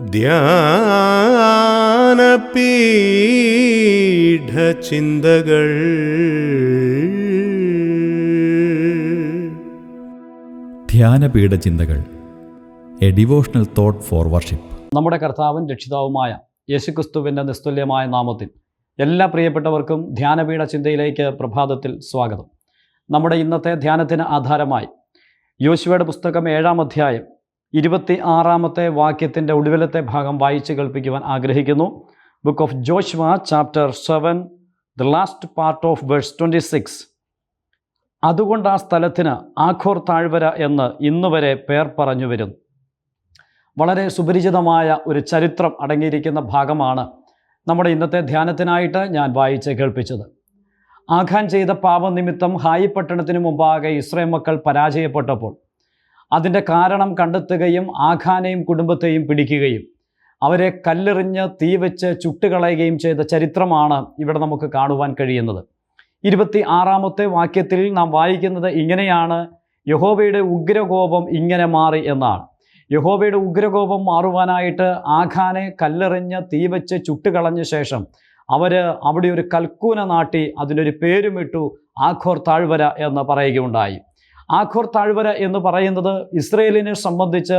ധ്യാനപീഠചിന്തകൾ. ധ്യാനപീഠ ചിന്തകൾ a devotional thought for worship. നമ്മുടെ കർത്താവും രക്ഷിതാവുമായ യേശുക്രിസ്തുവിന്റെ നിസ്തുല്യമായ നാമത്തിൽ എല്ലാ പ്രിയപ്പെട്ടവർക്കും ധ്യാനപീഠ ചിന്തയിലേക്ക് പ്രഭാതത്തിൽ സ്വാഗതം. നമ്മുടെ ഇന്നത്തെ ധ്യാനത്തിന് ആധാരമായി യോശുവയുടെ പുസ്തകം ഏഴാം അധ്യായം ഇരുപത്തി ആറാമത്തെ വാക്യത്തിന്റെ ഒടുവിലത്തെ ഭാഗം വായിച്ച് കേൾപ്പിക്കുവാൻ ആഗ്രഹിക്കുന്നു. Book of Joshua chapter seven the last part of verse twenty six അതുകൊണ്ട് ആ സ്ഥലത്തിന് ആഖോർ താഴ്വര എന്ന് ഇന്നുവരെ പേർ പറഞ്ഞു വരുന്നു. വളരെ സുപരിചിതമായ ഒരു ചരിത്രം അടങ്ങിയിരിക്കുന്ന ഭാഗമാണ് നമ്മുടെ ഇന്നത്തെ ധ്യാനത്തിനായിട്ട് ഞാൻ വായിച്ച് കേൾപ്പിച്ചത്. ആഖാൻ ചെയ്ത പാപനിമിത്തം ഹായി പട്ടണത്തിന് മുമ്പാകെ ഇസ്രേം മക്കൾ പരാജയപ്പെട്ടപ്പോൾ അതിന്റെ കാരണം കണ്ടെത്തുകയും ആഖാനെയും കുടുംബത്തെയും പിടിക്കുകയും അവരെ കല്ലെറിഞ്ഞ് തീ വെച്ച് ചുട്ടുകളയുകയും ചെയ്ത ചരിത്രമാണ് ഇവിടെ നമുക്ക് കാണുവാൻ കഴിയുന്നത്. ഇരുപത്തി ആറാമത്തെ വാക്യത്തിൽ നാം വായിക്കുന്നത് ഇങ്ങനെയാണ്. യഹോബയുടെ ഉഗ്രകോപം ഇങ്ങനെ മാറി എന്നാണ്. യഹോബയുടെ ഉഗ്രകോപം മാറുവാനായിട്ട് ആഖാനെ കല്ലെറിഞ്ഞ് തീ വെച്ച് ചുട്ടുകളഞ്ഞ ശേഷം അവർ അവിടെ ഒരു കൽക്കൂന നാട്ടി അതിനൊരു പേരുമിട്ടു ആഖോർ താഴ്വര എന്ന് പറയുകയുണ്ടായി. ആഖോർ താഴ്വര എന്ന് പറയുന്നത് ഇസ്രയേലിനെ സംബന്ധിച്ച്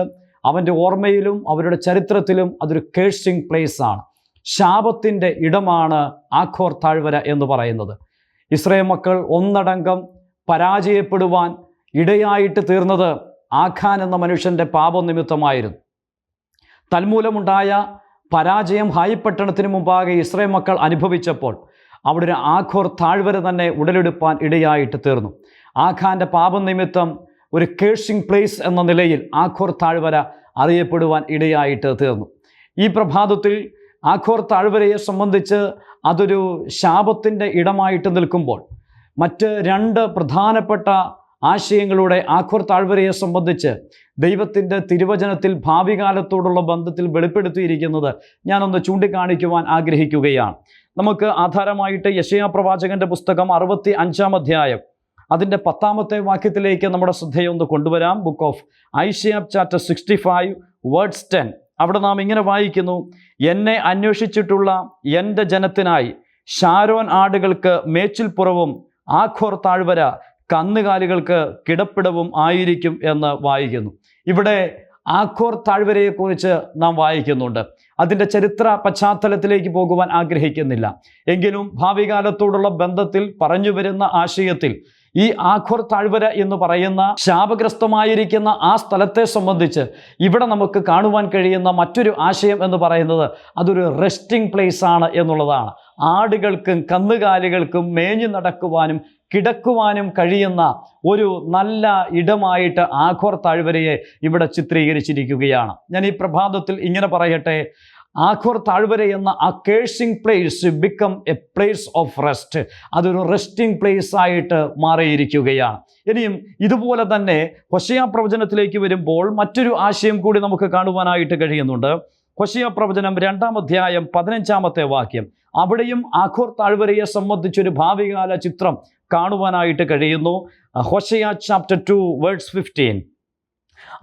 അവന്റെ ഓർമ്മയിലും അവരുടെ ചരിത്രത്തിലും അതൊരു കേഴ്സിംഗ് പ്ലേസ് ആണ്. ശാപത്തിന്റെ ഇടമാണ് ആഖോർ താഴ്വര എന്ന് പറയുന്നത്. ഇസ്രയേൽ മക്കൾ ഒന്നടങ്കം പരാജയപ്പെടുവാൻ ഇടയായിട്ട് തീർന്നത് ആഖാൻ എന്ന മനുഷ്യന്റെ പാപനിമിത്തമായിരുന്നു. തന്മൂലമുണ്ടായ പരാജയം ഹായി പട്ടണത്തിന് മുമ്പാകെ ഇസ്രയേൽ മക്കൾ അനുഭവിച്ചപ്പോൾ അവിടെ ഒരു ആഖോർ താഴ്വര തന്നെ ഉടലെടുപ്പാൻ ഇടയായിട്ട് തീർന്നു. ആഖാന്റെ പാപനിമിത്തം ഒരു കേഴ്സിംഗ് പ്ലേസ് എന്ന നിലയിൽ ആഖോർ താഴ്വര അറിയപ്പെടുവാൻ ഇടയായിട്ട് തീർന്നു. ഈ പ്രഭാതത്തിൽ ആഖോർ താഴ്വരയെ സംബന്ധിച്ച് അതൊരു ശാപത്തിന്റെ ഇടമായിട്ട് നിൽക്കുമ്പോൾ മറ്റ് രണ്ട് പ്രധാനപ്പെട്ട ആശയങ്ങളുടെ ആഖോർ താഴ്വരയെ സംബന്ധിച്ച് ദൈവത്തിന്റെ തിരുവചനത്തിൽ ഭാവി കാലത്തോടുള്ള ബന്ധത്തിൽ വെളിപ്പെടുത്തിയിരിക്കുന്നത് ഞാനൊന്ന് ചൂണ്ടിക്കാണിക്കുവാൻ ആഗ്രഹിക്കുകയാണ്. നമുക്ക് ആധാരമായിട്ട് യശയാ പ്രവാചകന്റെ പുസ്തകം അറുപത്തി അഞ്ചാം അധ്യായം അതിന്റെ പത്താമത്തെ വാക്യത്തിലേക്ക് നമ്മുടെ ശ്രദ്ധയൊന്ന് കൊണ്ടുവരാം. Book of ഐഷ്യാബ് chapter sixty five words ten അവിടെ നാം ഇങ്ങനെ വായിക്കുന്നു. എന്നെ അന്വേഷിച്ചിട്ടുള്ള എന്റെ ജനത്തിനായി ഷാരോൻ ആടുകൾക്ക് മേച്ചിൽപ്പുറവും ആഖോർ താഴ്വര കന്നുകാലികൾക്ക് കിടപ്പിടവും ആയിരിക്കും എന്ന് വായിക്കുന്നു. ഇവിടെ ആഖോർ താഴ്വരയെക്കുറിച്ച് നാം വായിക്കുന്നുണ്ട്. അതിന്റെ ചരിത്ര പശ്ചാത്തലത്തിലേക്ക് പോകുവാൻ ആഗ്രഹിക്കുന്നില്ല. എങ്കിലും ഭാവി കാലത്തോടുള്ള ബന്ധത്തിൽ പറഞ്ഞു വരുന്ന ആശയത്തിൽ ഈ ആഖോർ താഴ്വര എന്ന് പറയുന്ന ശാപഗ്രസ്തമായിരിക്കുന്ന ആ സ്ഥലത്തെ സംബന്ധിച്ച് ഇവിടെ നമുക്ക് കാണുവാൻ കഴിയുന്ന മറ്റൊരു ആശയം എന്ന് പറയുന്നത് അതൊരു റെസ്റ്റിംഗ് പ്ലേസ് ആണ് എന്നുള്ളതാണ്. ആടുകൾക്കും കന്നുകാലികൾക്കും മേഞ്ഞു നടക്കുവാനും കിടക്കുവാനും കഴിയുന്ന ഒരു നല്ല ഇടമായിട്ട് ആഘോർ താഴ്വരയെ ഇവിടെ ചിത്രീകരിച്ചിരിക്കുകയാണ്. ഞാൻ ഈ പ്രഭാതത്തിൽ ഇങ്ങനെ പറയട്ടെ ആഘോർ താഴ്വര എന്ന ആ cursing place become a place of rest അതൊരു റെസ്റ്റിംഗ് പ്ലേസ് ആയിട്ട് മാറിയിരിക്കുകയാണ്. ഇനിയും ഇതുപോലെ തന്നെ ഹൊശയ പ്രവചനത്തിലേക്ക് വരുമ്പോൾ മറ്റൊരു ആശയം കൂടി നമുക്ക് കാണുവാനായിട്ട് കഴിയുന്നുണ്ട്. ഹൊശയ പ്രവചനം രണ്ടാം അധ്യായം പതിനഞ്ചാമത്തെ വാക്യം. അവിടെയും ആഖോർ താഴ്വരയെ സംബന്ധിച്ചൊരു ഭാവികാല ചിത്രം കാണുവാനായിട്ട് കഴിയുന്നു. Hosea chapter two words fifteen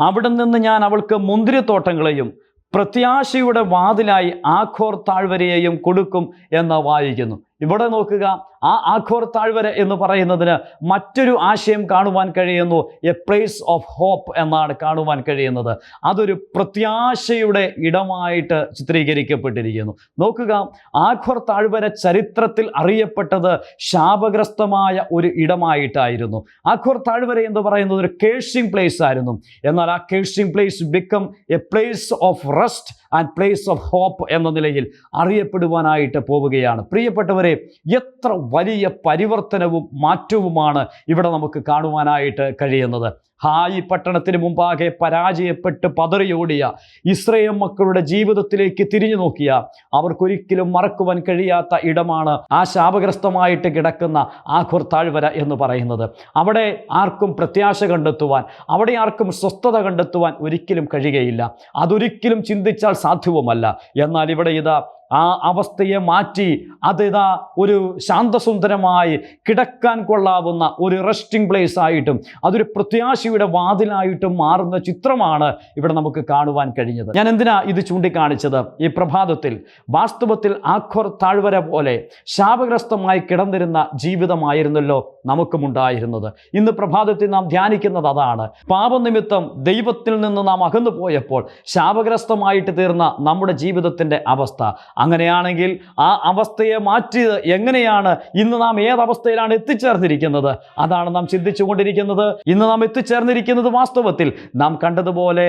അവിടെ നിന്ന് ഞാൻ അവൾക്ക് മുന്തിരിത്തോട്ടങ്ങളെയും പ്രത്യാശയുടെ വാതിലായി ആഖോർ താഴ്വരയെയും കൊടുക്കും എന്ന് വായിക്കുന്നു. ഇവിടെ നോക്കുക ആ ആഖോർ താഴ്വര എന്ന് പറയുന്നതിന് മറ്റൊരു ആശയം കാണുവാൻ കഴിയുന്നു. എ പ്ലേസ് ഓഫ് ഹോപ്പ് എന്നാണ് കാണുവാൻ കഴിയുന്നത്. അതൊരു പ്രത്യാശയുടെ ഇടമായിട്ട് ചിത്രീകരിക്കപ്പെട്ടിരിക്കുന്നു. നോക്കുക ആഖോർ താഴ്വര ചരിത്രത്തിൽ അറിയപ്പെട്ടത് ശാപഗ്രസ്തമായ ഒരു ഇടമായിട്ടായിരുന്നു. ആഖോർ താഴ്വര എന്ന് പറയുന്നത് ഒരു കേഴ്സിംഗ് പ്ലേസ് ആയിരുന്നു. എന്നാൽ ആ cursing place become a place of rest and place of hope എന്ന നിലയിൽ അറിയപ്പെടുവാനായിട്ട് പോവുകയാണ്. പ്രിയപ്പെട്ടവരെ എത്ര വലിയ പരിവർത്തനവും മാറ്റവുമാണ് ഇവിടെ നമുക്ക് കാണുവാനായിട്ട് കഴിയുന്നത്. ഹായി പട്ടണത്തിന് മുമ്പാകെ പരാജയപ്പെട്ട് പതറിയോടിയ ഇസ്രയേൽ മക്കളുടെ ജീവിതത്തിലേക്ക് തിരിഞ്ഞു നോക്കിയ അവർക്കൊരിക്കലും മറക്കുവാൻ കഴിയാത്ത ഇടമാണ് ആ ശാപഗ്രസ്തമായിട്ട് കിടക്കുന്ന ആഖുർ താഴ്വര എന്ന് പറയുന്നത്. അവിടെ ആർക്കും പ്രത്യാശ കണ്ടെത്തുവാൻ അവിടെ ആർക്കും സ്വസ്ഥത കണ്ടെത്തുവാൻ ഒരിക്കലും കഴിയുകയില്ല. അതൊരിക്കലും ചിന്തിച്ചാൽ സാധ്യവുമല്ല. എന്നാൽ ഇവിടെ ഇതാ ആ അവസ്ഥയെ മാറ്റി അതിതാ ഒരു ശാന്തസുന്ദരമായി കിടക്കാൻ കൊള്ളാവുന്ന ഒരു റെസ്റ്റിംഗ് പ്ലേസ് ആയിട്ടും അതൊരു പ്രത്യാശയുടെ വാതിലായിട്ടും മാറുന്ന ചിത്രമാണ് ഇവിടെ നമുക്ക് കാണുവാൻ കഴിഞ്ഞത്. ഞാൻ എന്തിനാ ഇത് ചൂണ്ടിക്കാണിച്ചത്? ഈ പ്രഭാതത്തിൽ വാസ്തവത്തിൽ ആഖോർ താഴ്വര പോലെ ശാപഗ്രസ്തമായി കിടന്നിരുന്ന ജീവിതമായിരുന്നല്ലോ നമുക്കുമുണ്ടായിരുന്നത്. ഇന്ന് പ്രഭാതത്തിൽ നാം ധ്യാനിക്കുന്നത് അതാണ്. പാപനിമിത്തം ദൈവത്തിൽ നിന്ന് നാം അകന്നു പോയപ്പോൾ ശാപഗ്രസ്തമായിട്ട് തീർന്ന നമ്മുടെ ജീവിതത്തിന്റെ അവസ്ഥ അങ്ങനെയാണെങ്കിൽ ആ അവസ്ഥയെ മാറ്റിയത് എങ്ങനെയാണ്? ഇന്ന് നാം ഏതവസ്ഥയിലാണ് എത്തിച്ചേർന്നിരിക്കുന്നത്? അതാണ് നാം ചിന്തിച്ചുകൊണ്ടിരിക്കുന്നത്. ഇന്ന് നാം എത്തിച്ചേർന്നിരിക്കുന്നത് വാസ്തവത്തിൽ നാം കണ്ടതുപോലെ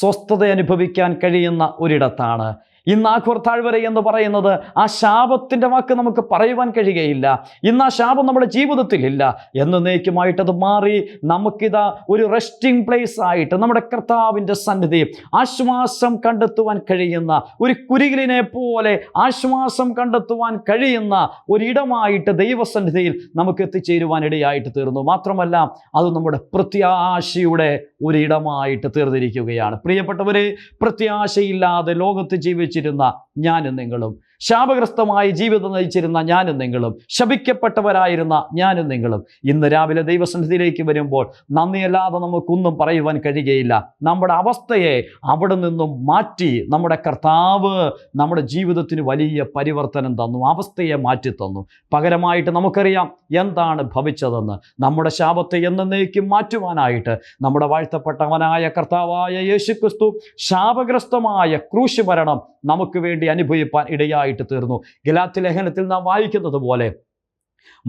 സ്വസ്ഥത അനുഭവിക്കാൻ കഴിയുന്ന ഒരിടത്താണ്. ഇന്ന് ആഖോർ താഴ്വര എന്ന് പറയുന്നത് ആ ശാപത്തിന്റെ വാക്ക് നമുക്ക് പറയുവാൻ കഴിയുകയില്ല. ഇന്ന് ആ ശാപം നമ്മുടെ ജീവിതത്തിൽ ഇല്ല. എന്നേക്കുമായിട്ട് അത് മാറി നമുക്കിതാ ഒരു റെസ്റ്റിംഗ് പ്ലേസ് ആയിട്ട് നമ്മുടെ കർത്താവിന്റെ സന്നിധി ആശ്വാസം കണ്ടെത്തുവാൻ കഴിയുന്ന ഒരു കുരികിലിനെ പോലെ ആശ്വാസം കണ്ടെത്തുവാൻ കഴിയുന്ന ഒരിടമായിട്ട് ദൈവസന്നിധിയിൽ നമുക്ക് എത്തിച്ചേരുവാൻ ഇടയായിട്ട് തീർന്നു. മാത്രമല്ല അത് നമ്മുടെ പ്രത്യാശയുടെ ഒരിടമായിട്ട് തീർന്നിരിക്കുകയാണ്. പ്രിയപ്പെട്ടവരെ പ്രത്യാശയില്ലാതെ ലോകത്ത് ജീവിച്ചിരുന്ന ഞാനും നിങ്ങളും. ശാപഗ്രസ്തമായി ജീവിതം നയിച്ചിരുന്ന ഞാനും നിങ്ങളും ശപിക്കപ്പെട്ടവരായിരുന്ന ഞാനും നിങ്ങളും ഇന്ന് രാവിലെ ദൈവസന്നിധിയിലേക്ക് വരുമ്പോൾ നന്ദിയല്ലാതെ നമുക്കൊന്നും പറയുവാൻ കഴിയുകയില്ല. നമ്മുടെ അവസ്ഥയെ അവിടെ നിന്നും മാറ്റി നമ്മുടെ കർത്താവ് നമ്മുടെ ജീവിതത്തിന് വലിയ പരിവർത്തനം തന്നു അവസ്ഥയെ മാറ്റി തന്നു. പകരമായിട്ട് നമുക്കറിയാം എന്താണ് ഭവിച്ചതെന്ന്. നമ്മുടെ ശാപത്തെ എന്നേക്കും മാറ്റുവാനായിട്ട് നമ്മുടെ വാഴ്ത്തപ്പെട്ടവനായ കർത്താവായ യേശുക്രിസ്തു ശാപഗ്രസ്തമായ ക്രൂശ് മരണം നമുക്ക് വേണ്ടി അനുഭവിപ്പാൻ ഇടയായിട്ട് തീർന്നു. ഗലാത്തി ലേഖനത്തിൽ നാം വായിക്കുന്നത് പോലെ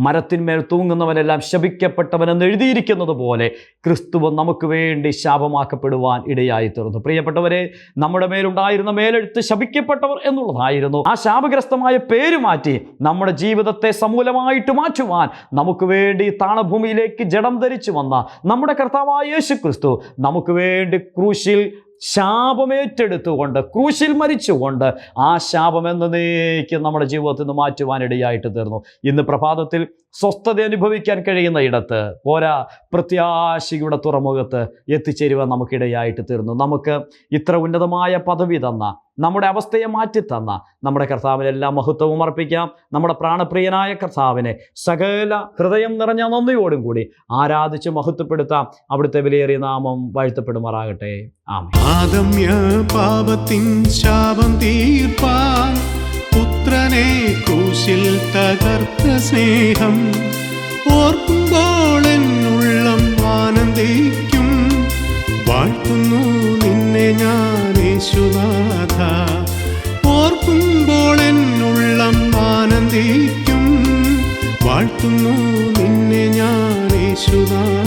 മരത്തിന്മേൽ തൂങ്ങുന്നവനെല്ലാം ശപിക്കപ്പെട്ടവനെന്ന് എഴുതിയിരിക്കുന്നത് പോലെ ക്രിസ്തുവ് നമുക്ക് വേണ്ടി ശാപമാക്കപ്പെടുവാൻ ഇടയായി തീർന്നു. പ്രിയപ്പെട്ടവരെ നമ്മുടെ മേലുണ്ടായിരുന്ന മേലെടുത്ത് ശപിക്കപ്പെട്ടവർ എന്നുള്ളതായിരുന്നു. ആ ശാപഗ്രസ്തമായ പേര് മാറ്റി നമ്മുടെ ജീവിതത്തെ സമൂലമായിട്ട് മാറ്റുവാൻ നമുക്ക് വേണ്ടി താണഭൂമിയിലേക്ക് ജഡം ധരിച്ചു വന്ന നമ്മുടെ കർത്താവായ യേശു ക്രിസ്തു നമുക്ക് വേണ്ടി ക്രൂശിൽ ശാപമേറ്റെടുത്തുകൊണ്ട് ക്രൂശിൽ മരിച്ചുകൊണ്ട് ആ ശാപം എന്നേക്കും നമ്മുടെ ജീവിതത്തിൽ നിന്ന് മാറ്റുവാനിടയായിട്ട് തീർന്നു. ഇന്ന് പ്രഭാതത്തിൽ സ്വസ്ഥത അനുഭവിക്കാൻ കഴിയുന്ന ഇടത്ത് പോരാ പ്രത്യാശയുടെ തുറമുഖത്ത് എത്തിച്ചേരുവാൻ നമുക്കിടയായിട്ട് തീർന്നു. നമുക്ക് ഇത്ര ഉന്നതമായ പദവി തന്ന നമ്മുടെ അവസ്ഥയെ മാറ്റിത്തന്ന നമ്മുടെ കർത്താവിനെ എല്ലാ മഹത്വവും അർപ്പിക്കാം. നമ്മുടെ പ്രാണപ്രിയനായ കർത്താവിനെ സകല ഹൃദയം നിറഞ്ഞ നന്ദിയോടും കൂടി ആരാധിച്ച് മഹത്വപ്പെടുത്താം. അവിടുത്തെ വിലയേറിയ നാമം വാഴ്ത്തപ്പെടുമാറാകട്ടെ. ആമേ പാപത്തിൻ ശാപം തീർപ്പാൻ പുത്രനെ കൂശിൽ തകർത്ത സ്നേഹം. ഓർക്കുമ്പോൾ എന്നുള്ളം ആനന്ദിക്കും. വാഴ്ത്തുന്നു നിന്നെ ഞാൻ യേശുനാഥ. ഓർക്കുമ്പോൾ എന്നുള്ളം ആനന്ദിക്കും. വാഴ്ത്തുന്നു നിന്നെ ഞാൻ യേശുനാഥ.